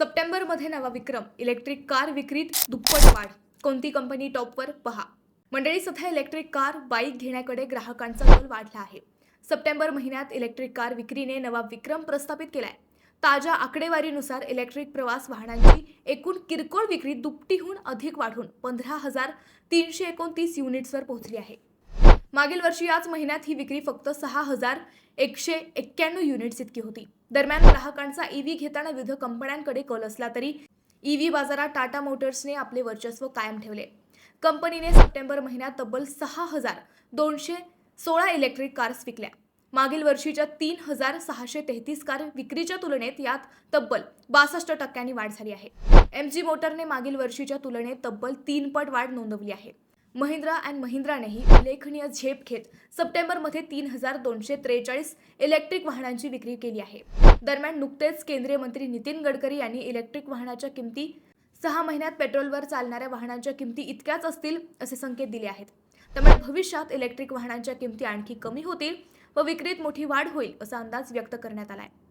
सप्टेंबरमध्ये नवा विक्रम electric car विक्रीत दुप्पट वाढ. कोणती कंपनी टॉपवर? पहा. मंडळी सध्या इलेक्ट्रिक कार बाईक घेण्याकडे ग्राहकांचा कल वाढला आहे. सप्टेंबर महिन्यात इलेक्ट्रिक कार विक्रीने नवा विक्रम प्रस्थापित केलाय. ताज्या आकडेवारीनुसार इलेक्ट्रिक प्रवास वाहनांची एकूण किरकोळ विक्री दुपटीहून अधिक वाढून पंधरा हजार तीनशे एकोणतीस युनिट्सवर पोहोचली आहे. मागील वर्षी याच महिन्यात ही विक्री फक्त सहा हजार एकशे एक्क्याण्णव युनिट्स इतकी होती. दरम्यान ग्राहकांचा ईव्ही घेताना विविध कंपन्यांकडे कल असला तरी ईव्ही बाजारात टाटा मोटर्सने आपले वर्चस्व कायम ठेवले. कंपनीने सप्टेंबर महिन्यात तब्बल सहा हजार दोनशे सोळा इलेक्ट्रिक कार्स विकल्या. मागील वर्षीच्या तीन हजार सहाशे तेहतीस कार विक्रीच्या तुलनेत यात तब्बल बासष्ट टक्क्यांनी वाढ झाली आहे. एम जी मोटरने मागील वर्षीच्या तुलनेत तब्बल तीन पट वाढ नोंदवली आहे. महिंद्रा अँड महिंद्रानेही उल्लेखनीय झेप घेत सप्टेंबरमध्ये तीन हजार दोनशे त्रेचाळीस इलेक्ट्रिक वाहनांची विक्री केली आहे. दरम्यान नुकतेच केंद्रीय मंत्री नितीन गडकरी यांनी इलेक्ट्रिक वाहनाच्या किमती सहा महिन्यात पेट्रोलवर चालणाऱ्या वाहनांच्या किमती इतक्याच असतील असे संकेत दिले आहेत. त्यामुळे भविष्यात इलेक्ट्रिक वाहनांच्या किमती आणखी कमी होतील व विक्रीत मोठी वाढ होईल असा अंदाज व्यक्त करण्यात आला आहे